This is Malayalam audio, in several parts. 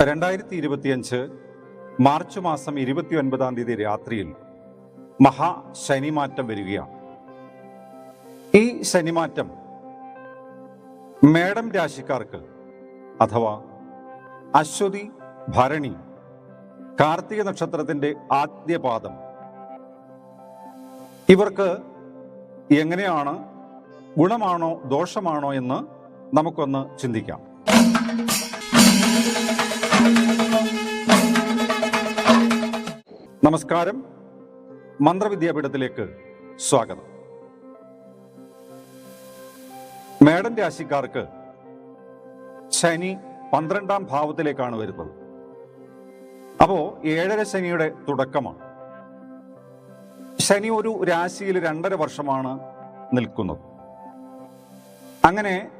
രണ്ടായിരത്തി ഇരുപത്തിയഞ്ച് മാർച്ച് മാസം ഇരുപത്തി ഒൻപതാം തീയതി രാത്രിയിൽ മഹാ ശനിമാറ്റം വരികയാണ്. ഈ ശനിമാറ്റം മേടം രാശിക്കാർക്ക് അഥവാ അശ്വതി ഭരണി കാർത്തിക നക്ഷത്രത്തിന്റെ ആദ്യ പാദം ഇവർക്ക് എങ്ങനെയാണ് ഗുണമാണോ ദോഷമാണോ എന്ന് നമുക്കൊന്ന് ചിന്തിക്കാം. നമസ്കാരം. മന്ത്രവിദ്യാപീഠത്തിലേക്ക് സ്വാഗതം. മേടൻ രാശിക്കാർക്ക് ശനി പന്ത്രണ്ടാം ഭാവത്തിലേക്കാണ് വരുന്നത്. അപ്പോ ഏഴര ശനിയുടെ തുടക്കമാണ്. ശനി ഒരു രാശിയിൽ രണ്ടര വർഷമാണ് നിൽക്കുന്നത്. അങ്ങനെ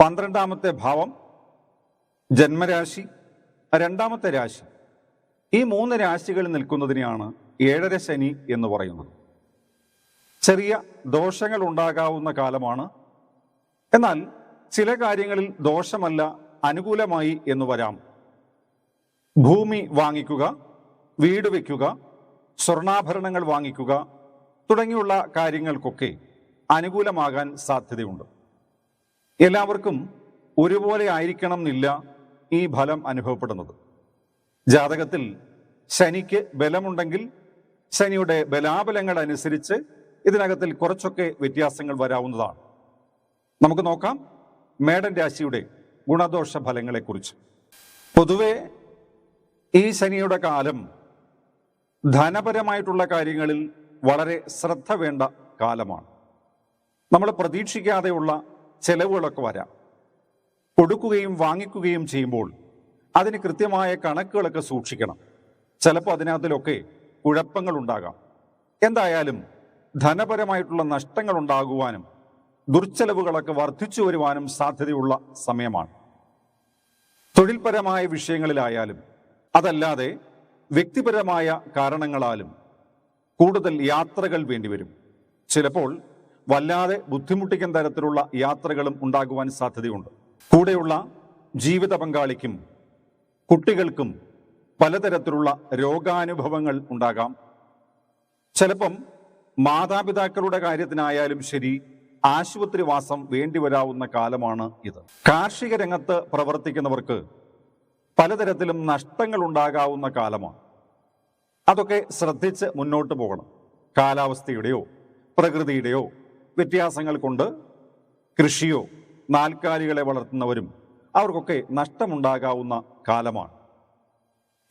പന്ത്രണ്ടാമത്തെ ഭാവം ജന്മരാശി രണ്ടാമത്തെ രാശി. ഈ മൂന്ന് രാശികളിൽ നിൽക്കുന്നതിനെയാണ് ഏഴര ശനി എന്ന് പറയുന്നത്. ചെറിയ ദോഷങ്ങൾ ഉണ്ടാകാവുന്ന കാലമാണ്. എന്നാൽ ചില കാര്യങ്ങളിൽ ദോഷമല്ല അനുകൂലമായി എന്ന് വരാം. ഭൂമി വാങ്ങിക്കുക വീട് വയ്ക്കുക സ്വർണാഭരണങ്ങൾ വാങ്ങിക്കുക തുടങ്ങിയുള്ള കാര്യങ്ങൾക്കൊക്കെ അനുകൂലമാകാൻ സാധ്യതയുണ്ട്. എല്ലാവർക്കും ഒരുപോലെ ആയിരിക്കണം എന്നില്ല ഈ ഫലം അനുഭവപ്പെടുന്നത്. ജാതകത്തിൽ ശനിക്ക് ബലമുണ്ടെങ്കിൽ ശനിയുടെ ബലാബലങ്ങൾ അനുസരിച്ച് ഇതിനകത്തിൽ കുറച്ചൊക്കെ വ്യത്യാസങ്ങൾ വരാവുന്നതാണ്. നമുക്ക് നോക്കാം. മേടൻ രാശിയുടെ ഗുണദോഷ ഫലങ്ങളെക്കുറിച്ച്. പൊതുവെ ഈ ശനിയുടെ കാലം ധനപരമായിട്ടുള്ള കാര്യങ്ങളിൽ വളരെ ശ്രദ്ധ വേണ്ട കാലമാണ്. നമ്മൾ പ്രതീക്ഷിക്കാതെയുള്ള ചെലവുകളൊക്കെ വരാം. കൊടുക്കുകയും വാങ്ങിക്കുകയും ചെയ്യുമ്പോൾ അതിന് കൃത്യമായ കണക്കുകളൊക്കെ സൂക്ഷിക്കണം. ചിലപ്പോൾ അതിനകത്തിലൊക്കെ കുഴപ്പങ്ങൾ ഉണ്ടാകാം എന്തായാലും ധനപരമായിട്ടുള്ള നഷ്ടങ്ങൾ ഉണ്ടാകുവാനും ദുർച്ചെലവുകളൊക്കെ വർദ്ധിച്ചു വരുവാനും സാധ്യതയുള്ള സമയമാണ്. തൊഴിൽപരമായ വിഷയങ്ങളിലായാലും അതല്ലാതെ വ്യക്തിപരമായ കാരണങ്ങളാലും കൂടുതൽ യാത്രകൾ വേണ്ടിവരും. ചിലപ്പോൾ വല്ലാതെ ബുദ്ധിമുട്ടിക്കുന്ന തരത്തിലുള്ള യാത്രകളും ഉണ്ടാകുവാൻ സാധ്യതയുണ്ട്. കൂടെയുള്ള ജീവിത പങ്കാളിക്കും കുട്ടികൾക്കും പലതരത്തിലുള്ള രോഗാനുഭവങ്ങൾ ഉണ്ടാകാം. ചിലപ്പം മാതാപിതാക്കളുടെ കാര്യത്തിനായാലും ശരി ആശുപത്രിവാസം വേണ്ടിവരാവുന്ന കാലമാണ് ഇത്. കാർഷിക രംഗത്ത് പ്രവർത്തിക്കുന്നവർക്ക് പലതരത്തിലും നഷ്ടങ്ങൾ ഉണ്ടാകാവുന്ന കാലമാണ്. അതൊക്കെ ശ്രദ്ധിച്ച് മുന്നോട്ട് പോകണം. കാലാവസ്ഥയുടെയോ പ്രകൃതിയുടെയോ വ്യത്യാസങ്ങൾ കൊണ്ട് കൃഷിയോ നാൽക്കാലികളെ വളർത്തുന്നവരും അവർക്കൊക്കെ നഷ്ടമുണ്ടാകാവുന്ന കാലമാണ്.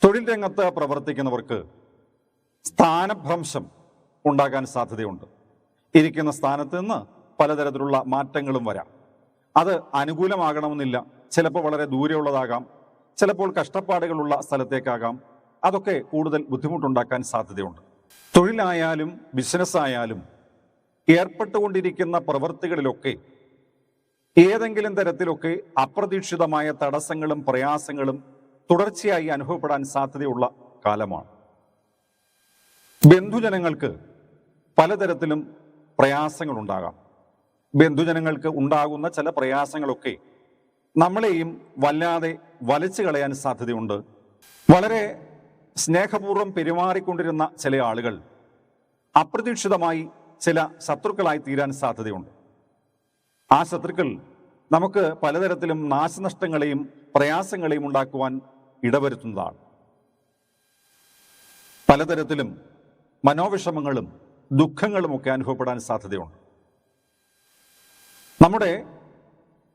തൊഴിൽ രംഗത്ത് പ്രവർത്തിക്കുന്നവർക്ക് സ്ഥാനഭ്രംശം ഉണ്ടാകാൻ സാധ്യതയുണ്ട്. ഇരിക്കുന്ന സ്ഥാനത്ത് നിന്ന് പലതരത്തിലുള്ള മാറ്റങ്ങളും വരാം. അത് അനുകൂലമാകണമെന്നില്ല. ചിലപ്പോൾ വളരെ ദൂരെയുള്ളതാകാം. ചിലപ്പോൾ കഷ്ടപ്പാടുകളുള്ള സ്ഥലത്തേക്കാകാം. അതൊക്കെ കൂടുതൽ ബുദ്ധിമുട്ടുണ്ടാക്കാൻ സാധ്യതയുണ്ട്. തൊഴിലായാലും ബിസിനസ്സായാലും ഏർപ്പെട്ടുകൊണ്ടിരിക്കുന്ന പ്രവൃത്തികളിലൊക്കെ ഏതെങ്കിലും തരത്തിലൊക്കെ അപ്രതീക്ഷിതമായ തടസ്സങ്ങളും പ്രയാസങ്ങളും തുടർച്ചയായി അനുഭവപ്പെടാൻ സാധ്യതയുള്ള കാലമാണ്. ബന്ധുജനങ്ങൾക്ക് പലതരത്തിലും പ്രയാസങ്ങളുണ്ടാകാം. ബന്ധുജനങ്ങൾക്ക് ഉണ്ടാകുന്ന ചില പ്രയാസങ്ങളൊക്കെ നമ്മളെയും വല്ലാതെ വലിച്ചു കളയാൻ സാധ്യതയുണ്ട്. വളരെ സ്നേഹപൂർവം പെരുമാറിക്കൊണ്ടിരുന്ന ചില ആളുകൾ അപ്രതീക്ഷിതമായി ചില ശത്രുക്കളായി തീരാൻ സാധ്യതയുണ്ട്. ആ ശത്രുക്കൾ നമുക്ക് പലതരത്തിലും നാശനഷ്ടങ്ങളെയും പ്രയാസങ്ങളെയും ഉണ്ടാക്കുവാൻ ഇടവരുത്തുന്നതാണ്. പലതരത്തിലും മനോവിഷമങ്ങളും ദുഃഖങ്ങളുമൊക്കെ അനുഭവപ്പെടാൻ സാധ്യതയുണ്ട്. നമ്മുടെ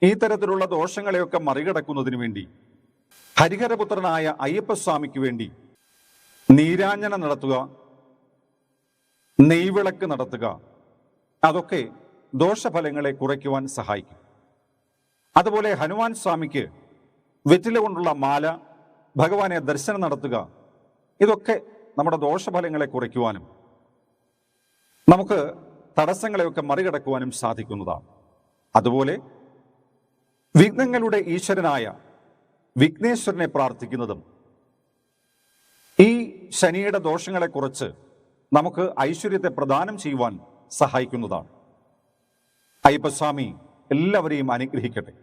ഈ തരത്തിലുള്ള ദോഷങ്ങളെയൊക്കെ മറികടക്കുന്നതിന് വേണ്ടി ഹരിഹരപുത്രനായ അയ്യപ്പസ്വാമിക്ക് വേണ്ടി നീരാഞ്ജന നടത്തുക നെയ്വിളക്ക് നടത്തുക അതൊക്കെ ദോഷഫലങ്ങളെ കുറയ്ക്കുവാൻ സഹായിക്കും. അതുപോലെ ഹനുമാൻ സ്വാമിക്ക് വെറ്റില കൊണ്ടുള്ള മാല ഭഗവാനെ ദർശനം നടത്തുക ഇതൊക്കെ നമ്മുടെ ദോഷഫലങ്ങളെ കുറയ്ക്കുവാനും നമുക്ക് തടസ്സങ്ങളെയൊക്കെ മറികടക്കുവാനും സാധിക്കുന്നതാണ്. അതുപോലെ വിഘ്നങ്ങളുടെ ഈശ്വരനായ വിഘ്നേശ്വരനെ പ്രാർത്ഥിക്കുന്നതും ഈ ശനിയുടെ ദോഷങ്ങളെക്കുറിച്ച് നമുക്ക് ഐശ്വര്യത്തെ പ്രദാനം ചെയ്യുവാൻ സഹായിക്കുന്നതാണ്. അയ്യപ്പസ്വാമി എല്ലാവരെയും അനുഗ്രഹിക്കട്ടെ.